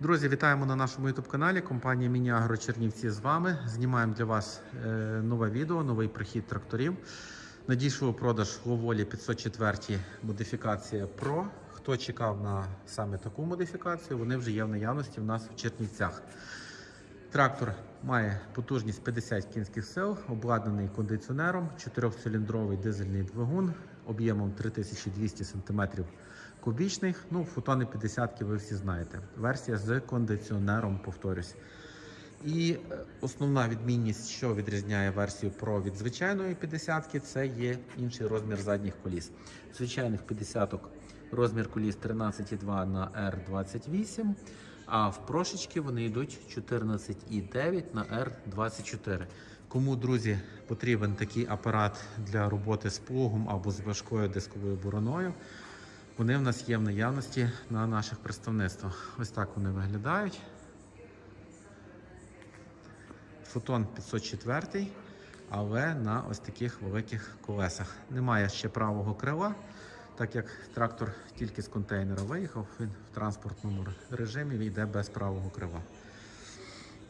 Друзі, вітаємо на нашому youtube каналі. Компанія Міні Агро Чернівці з вами. Знімаємо для вас е, нове відео, новий прихід тракторів. Надійшов продаж Ловолі 504 модифікація Pro. Хто чекав на саме таку модифікацію, вони вже є в наявності в нас в Чернівцях. Трактор має потужність 50 кінських сил, обладнаний кондиціонером, 4-циліндровий дизельний двигун об'ємом 3200 см кубічних. Ну, фотони 50 ви всі знаєте. Версія з кондиціонером, повторюсь. І е, основна відмінність, що відрізняє версію Pro від звичайної 50 це є інший розмір задніх коліс. Звичайних 50-ок розмір коліс 13,2 на R28, а в прошечки вони йдуть 14,9 на R24. Кому, друзі, потрібен такий апарат для роботи з плугом або з важкою дисковою бороною, вони в нас є в наявності на наших представництвах. Ось так вони виглядають. Фотон 504, але на ось таких великих колесах. Немає ще правого крила, так як трактор тільки з контейнера виїхав, він в транспортному режимі йде без правого крила.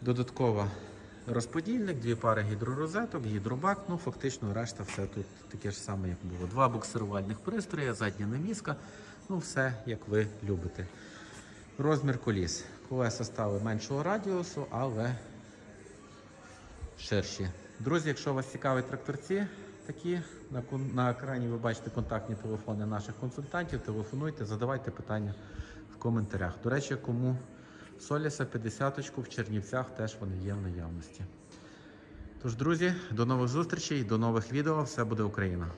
Додатково розподільник, дві пари гідророзеток, гідробак. Ну, фактично, решта все тут таке ж саме, як було. Два буксирувальних пристрої, задня наміска. Ну, все як ви любите. Розмір коліс. Колеса стали меншого радіусу, але ширші. Друзі, якщо вас цікавить тракторці, такі на, на екрані ви бачите контактні телефони наших консультантів. Телефонуйте, задавайте питання в коментарях. До речі, кому Соліса 50 в Чернівцях теж вони є в наявності. Тож, друзі, до нових зустрічей, до нових відео. Все буде Україна!